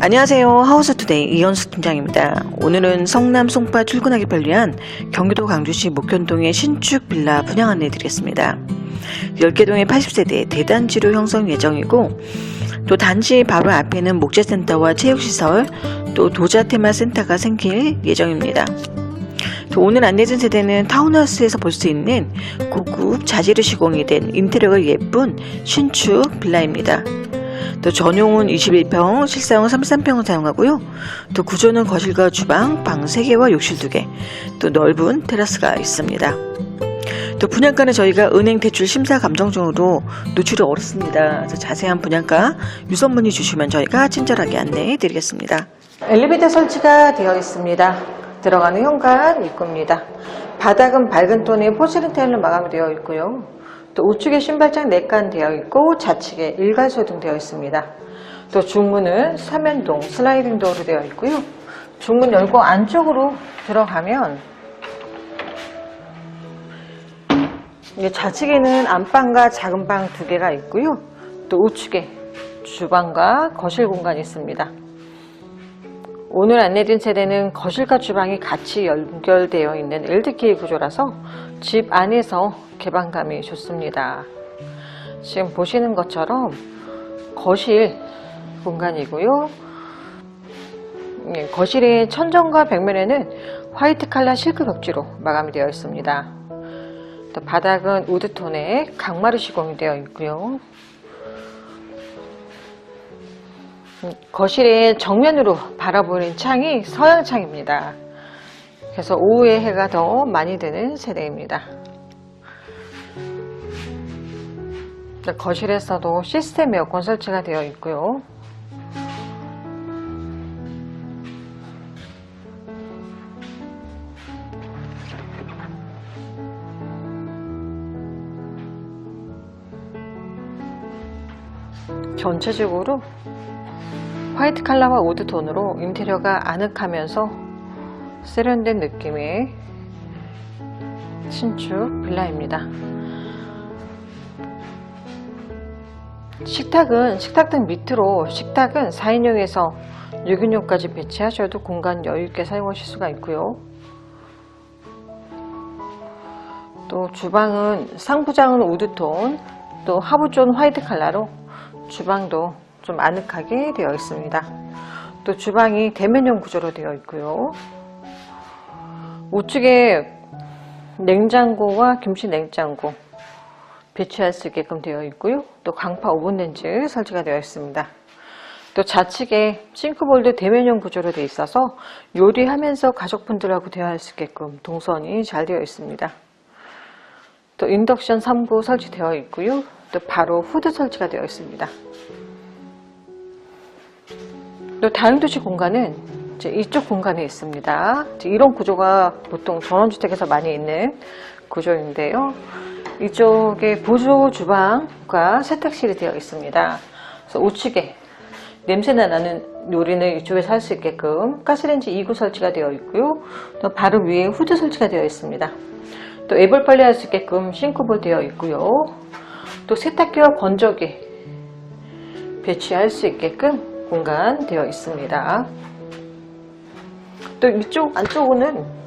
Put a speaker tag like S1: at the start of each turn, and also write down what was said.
S1: 안녕하세요. 하우스투데이 이현수 팀장입니다. 오늘은 성남 송파 출근하기 편리한 경기도 강주시 목현동의 신축 빌라 분양 안내 드리겠습니다. 10개 동의 80세대 대단지로 형성 예정이고 또 단지 바로 앞에는 목재센터와 체육시설 또 도자테마센터가 생길 예정입니다. 또 오늘 안내준 세대는 타운하우스에서 볼 수 있는 고급 자재로 시공이 된 인테리어가 예쁜 신축 빌라입니다. 또 전용은 21평, 실사용은 33평을 사용하고요. 또 구조는 거실과 주방, 방 3개와 욕실 2개, 또 넓은 테라스가 있습니다. 또 분양가는 저희가 은행 대출 심사 감정 중으로 노출이 어렵습니다. 그래서 자세한 분양가 유선 문의 주시면 저희가 친절하게 안내해 드리겠습니다. 엘리베이터 설치가 되어 있습니다. 들어가는 현관 입구입니다. 바닥은 밝은 톤의 포슬린 타일로 마감이 되어 있고요. 또 우측에 신발장 4칸 되어 있고 좌측에 일괄 소등되어 있습니다. 또 중문은 삼연동 슬라이딩 도어로 되어 있고요. 중문 열고 안쪽으로 들어가면 좌측에는 안방과 작은 방 두 개가 있고요. 또 우측에 주방과 거실 공간이 있습니다. 오늘 안내드린 세대는 거실과 주방이 같이 연결되어 있는 LDK 구조라서 집 안에서 개방감이 좋습니다. 지금 보시는 것처럼 거실 공간이고요. 예, 거실의 천정과 벽면에는 화이트 칼라 실크 벽지로 마감이 되어 있습니다. 또 바닥은 우드톤의 강마루 시공이 되어 있고요. 거실의 정면으로 바라보는 창이 서양창입니다. 그래서 오후에 해가 더 많이 드는 세대입니다. 또 거실에서도 시스템 에어컨 설치가 되어 있고요. 전체적으로 화이트 컬러와 우드 톤으로 인테리어가 아늑하면서 세련된 느낌의 신축 빌라입니다. 식탁은 식탁 등 밑으로 식탁은 4인용에서 6인용까지 배치하셔도 공간 여유있게 사용하실 수가 있고요. 또 주방은 상부장은 우드톤 또 하부존 화이트 컬러로 주방도 좀 아늑하게 되어 있습니다. 또 주방이 대면형 구조로 되어 있고요. 우측에 냉장고와 김치 냉장고 배치할 수 있게끔 되어 있고요. 또 강파 오븐 렌즈 설치가 되어 있습니다. 또 좌측에 싱크볼도 대면형 구조로 되어 있어서 요리하면서 가족분들하고 대화할 수 있게끔 동선이 잘 되어 있습니다. 또 인덕션 3구 설치되어 있고요. 또 바로 후드 설치가 되어 있습니다. 또 다용도시 공간은 이쪽 공간에 있습니다. 이런 구조가 보통 전원주택에서 많이 있는 구조인데요. 이쪽에 보조 주방과 세탁실이 되어 있습니다. 그래서 우측에 냄새나 나는 요리는 이쪽에서 할 수 있게끔 가스레인지 2구 설치가 되어 있고요. 또 바로 위에 후드 설치가 되어 있습니다. 또 앱을 빨리 할수 있게끔 싱크볼 되어 있고요. 또 세탁기와 건조기 배치할 수 있게끔 공간 되어 있습니다. 또 이쪽 안쪽은